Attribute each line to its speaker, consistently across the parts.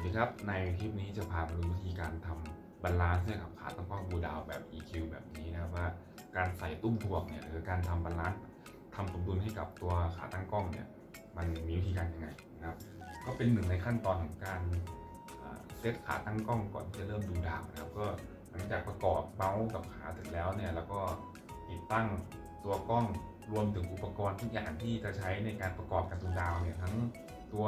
Speaker 1: วัสดีครับ ในคลิปนี้จะพามาดูวิธีการทำบาลานซ์ให้กับขาตั้งกล้องบูดาวแบบ EQ แบบนี้นะครับว่าการใส่ตุ้มถ่วงเนี่ยหรือการทำบาลานซ์ทำสมดุลให้กับตัวขาตั้งกล้องเนี่ยมันมีวิธีการยังไงนะครับ ก็เป็นหนึ่งในขั้นตอนของการเซตขาตั้งกล้องก่อนจะเริ่มดูดาวนะครับก็หลังจากประกอบเมาส์กับขาเสร็จแล้วเนี่ยแล้วก็ติดตั้งตัวกล้องรวมถึงอุปกรณ์ทุกอย่างที่จะใช้ในการประกอบการดูดาวเนี่ยทั้ง ตัว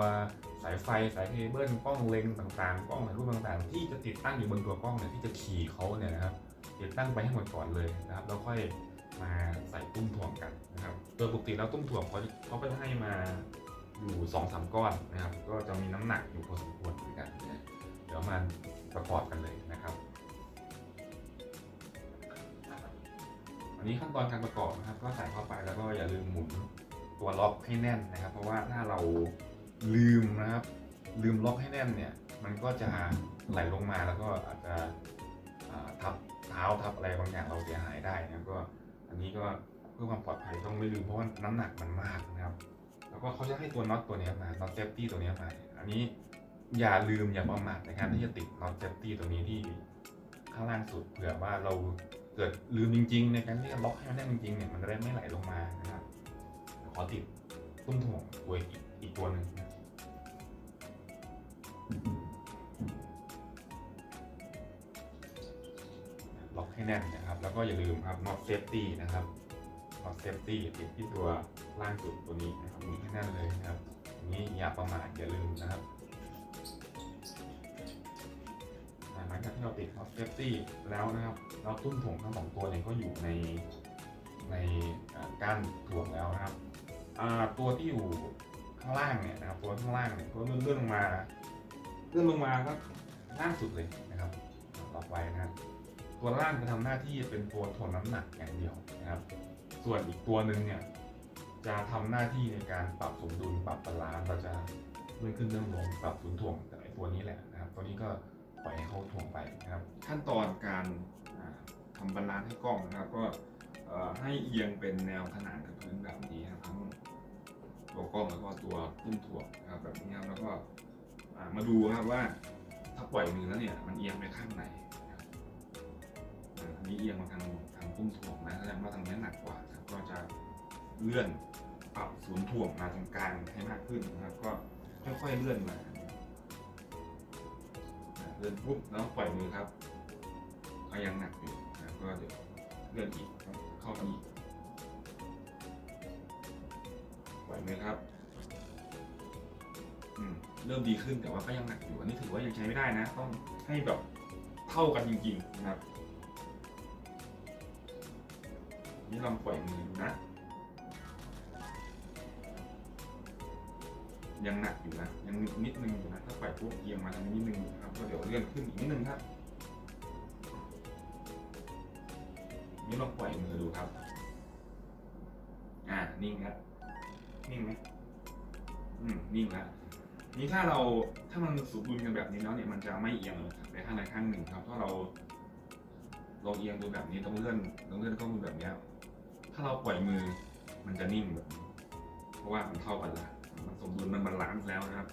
Speaker 1: สายไฟสายเคเบิลกล้องเลนส์ต่างๆ กล้องถ่ายรูปต่างๆ ที่จะติดตั้งอยู่บนตัวกล้องเนี่ยที่จะขี่เขาเนี่ยนะครับติดตั้งไปให้หมดก่อนเลยนะครับแล้วค่อยมาใส่ตุ้มถ่วงกันนะครับโดยปกติแล้วตุ้มถ่วงเขาเขาก็จะให้มาอยู่2อสามก้อนนะครับ ก็จะมีน้ำหนักอยู่พอสมควรเหมือนกันเดี๋ยวมาประกอบกันเลยนะครับอันนี้ขั้นตอนการประกอบนะครับ ก็ใส่เข้าไปแล้วก็อย่าลืมหมุนตัวล็อกให้แน่นนะครับ เพราะว่าถ้าเรา ลืมนะครับลืมล็อกให้แน่นเนี่ยมันก็จะไหลลงมาแล้วก็อาจจะทับเท้าทับอะไรบางอย่างเราเสียหายได้นะก็อันนี้ก็เพื่อความปลอดภัยต้องไม่ลืมเพราะว่าน้ำหนักมันมากนะครับ แล้วก็เขาจะให้ตัวน็อตตัวนี้มาน็อตเซฟตี้ตัวนี้มาอันนี้อย่าลืมอย่าประมาทในการที่จะติดน็อตเซฟตี้ตัวนี้ที่ข้างล่างสุดเผื่อว่าเราเกิดลืมจริง ๆ ในการที่จะล็อกให้มันแน่นจริงๆเนี่ยมันจะได้ไม่ไหลลงมานะครับขอติดตุ้มถ่วงตัวอีกอีกตัวหนึ่งนะ ล็อกให้แน่นนะครับ แล้วก็อย่าลืมครับน็อตเซฟตี้นะครับน็อตเซฟตี้ติดที่ตัวล่างสุดตัวนี้นะครับหมุนให้แน่นเลยนะครับอันนี้อย่าประมาทอย่าลืมนะครับหลังจากที่เราติดน็อตเซฟตี้แล้วนะครับ เราตุ้มถ่วงทั้งสองตัวเนี่ยก็อยู่ในในก้านถ่วงแล้วนะครับตัวที่อยู่ข้างล่างเนี่ยนะครับตัวข้างล่างเนี่ยก็เลื่อนเลื่อนมา เลื่อนลงมาก็ล่างสุดเลยนะครับล็อไว้นะครับตัวล่างจะทำหน้าที่เป็นตัวถ่วงน้ำหนักอย่างเดียวนะครับ ส่วนอีกตัวหนึ่งเนี่ยจะทำหน้าที่ในการปรับสมดุลปรับบาลานซ์เราจะเลื่อนขึ้นเลื่อนลงปรับศูนย์ถ่วงจากไอตัวนี้แหละนะครับ ตัวนี้ก็ปล่อยให้เขาถ่วงไปนะครับ ขั้นตอนการอ่าทำบาลานซ์ให้กล้องนะครับ ก็ให้เอียงเป็นแนวขนานกับพื้นแบบนี้นะครับทั้งตัวกล้องแล้วก็ตัวตุ้มถ่วงนะครับแบบนี้ครับแล้วก็ มาดูครับว่าถ้าปล่อยมือแล้วเนี่ย มันเอียงไปข้างไหนอันนี้เอียงมาทางทางตุ้มถ่วงนะแสดงว่าทางนี้หนักกว่าครับก็จะเลื่อนปรับศูนย์ถ่วงมาตรงกลางให้มากขึ้นนะครับ ก็ค่อยๆเลื่อนมาเลื่อนปุ๊บแล้วปล่อยมือครับก็ยังหนักอยู่นะก็เดี๋ยวเลื่อนอีกเข้าอีกปล่อยมือครับ เริ่มดีขึ้นแต่ว่าก็ยังหนักอยู่อันนี้ถือว่ายังใช้ไม่ได้นะ ต้องให้แบบเท่ากันจริงๆนะครับ นี่ลองปล่อยมือดูนะ ยังหนักอยู่นะ ยังนิดนึงอยู่นะ ถ้าปล่อยปุ๊บเอียงมาทางนี้นิดนึงครับก็เดี๋ยวเลื่อนขึ้นอีกนิดนึงครับ นี่ลองปล่อยมือดูครับ อ่า นิ่งแล้วนิ่งไหมอืม นิ่งแล้ว นี่ถ้าเราถ้ามันสมดุลกันแบบนี้แล้วเนี่ยมันจะไม่เอียงเลยครับไปข้างใดข้างหนึ่งครับถ้าเราลองเอียงดูแบบนี้ต้องเลื่อนต้องเลื่อนก้องดูแบบนี้ถ้าเราปล่อยมือมันจะนิ่งแบบนี้เพราะว่ามันเท่ากันละมันสมดุลมันบาลานซ์แล้วนะครับ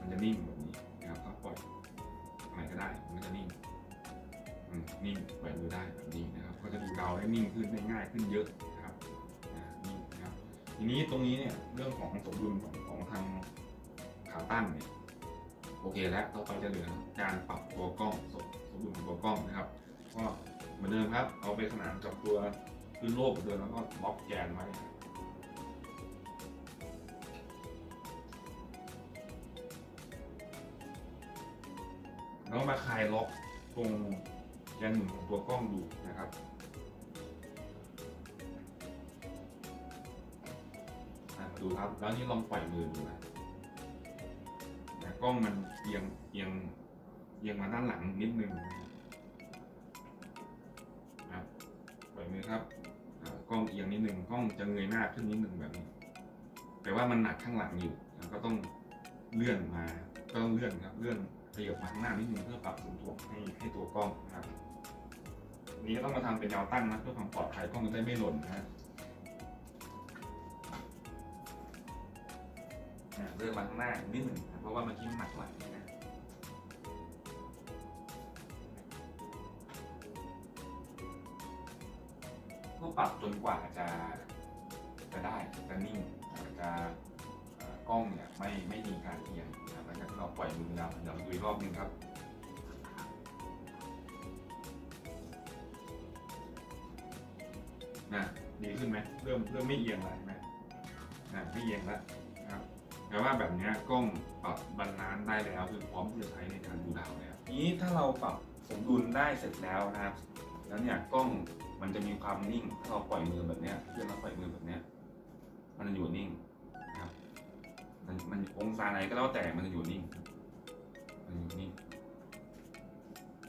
Speaker 1: มันจะนิ่งแบบนี้นะครับถ้าปล่อยอะไรก็ได้มันจะนิ่งอืมนิ่งปล่อยมือได้แบบนี้นะครับ ก็จะดูดาได้นิ่งขึ้นได้ง่ายขึ้นเยอะนะครับนิ่นะครับทีนี้ตรงนี้เนี่ยเรื่องของสมดุลของของทาง ขาตั้งเนี่ยโอเคแล้วต่อไปจะเหลือการปรับตัวกล้องสมสมดุลของตัวกล้องนะครับ ก็เหมือนเดิมครับเอาไปขนานกับตัวพื้นโลกเดิมแล้วก็ล็อกแกนไว้ครับแล้วมาคลายล็อกตรงแกนหนุนของตัวกล้องดูนะครับดูครับ แล้วนี่ลองปล่อยมือดูนะ กล้องมันเอียงเอียงเอียงมาด้านหลังนิดนึงนะครับปล่อยมือครับกล้องเอียงนิดนึงกล้องจะเงยหน้าขึ้นนิดนึงแบบนี้ แต่ว่ามันหนักข้างหลังอยู่ก็ต้องเลื่อนมาก็ต้องเลื่อนครับเลื่อนขยับมาข้างหน้านิดนึงเพื่อปรับสมดุลให้ให้ตัวกล้องนะครับนี้ต้องมาทำเป็นแนวตั้งนะเพื่อความปลอดภัยกล้องจะได้ไม่หล่นนะ อมาข้างหน้านิดหนึ่งเพราะว่าเมื่อกี้หมักหลันะก็ปรับจนกว่าจะจะได้จะนิ่งจะกล้องเนี่ยไม่ไม่มีการเอียงนะหลังจากเราปล่อยมือเรวเดี๋ยวดูอีกรอบหนึ่งครับนะดีขึ้นไหมเริ่มเริ่มไม่เอียงแล้วนะนะไม่เอียงแล้ว แปลว่าแบบนี้กล้องปรับบาลานซ์ได้แล้วคือพร้อมที่จะใช้ในการดูดาวแล้วทีนี้ถ้าเราปรับสมดุลได้เสร็จแล้วนะครับ แล้วเนี่ยกล้องมันจะมีความนิ่งถ้าเราปล่อยมือแบบนี้เพื่อนเราปล่อยมือแบบนี้มันจะอยู่นิ่งนะครับมันมันองศาไหนก็แล้วแต่มันจะอยู่นิ่งมันอยู่นิ่ง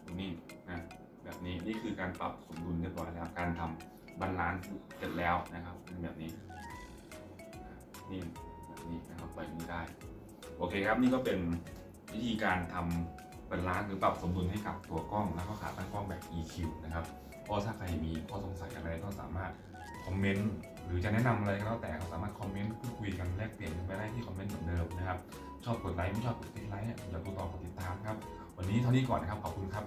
Speaker 1: อยู่นิ่งนะแบบนี้นี่คือการปรับสมดุลเรียบร้อยแล้วการทำบาลานซ์เสร็จแล้วนะครับเป็นแบบนี้นี่แบบนี้ได้ โอเคครับนี่ก็เป็นวิธีการทำบาลานหรือปรับสมดุลให้กับตัวกล้องแล้วก็ขาตั้งกล้องแบบ EQ นะครับก็ถ้าใครมีข้อสงสัยอะไรก็สามารถคอมเมนต์หรือจะแนะนำอะไรก็แล้วแต่ก็สามารถคอมเมนต์พูดคุยกันแลกเปลี่ยนกันไปได้ที่คอมเมนต์เหมือนเดิมนะครับชอบกดไลค์ไม่ชอบกดติดไลค์อย่าตัวต่อกดติดตามครับ วันนี้เท่านี้ก่อนนะครับขอบคุณครับ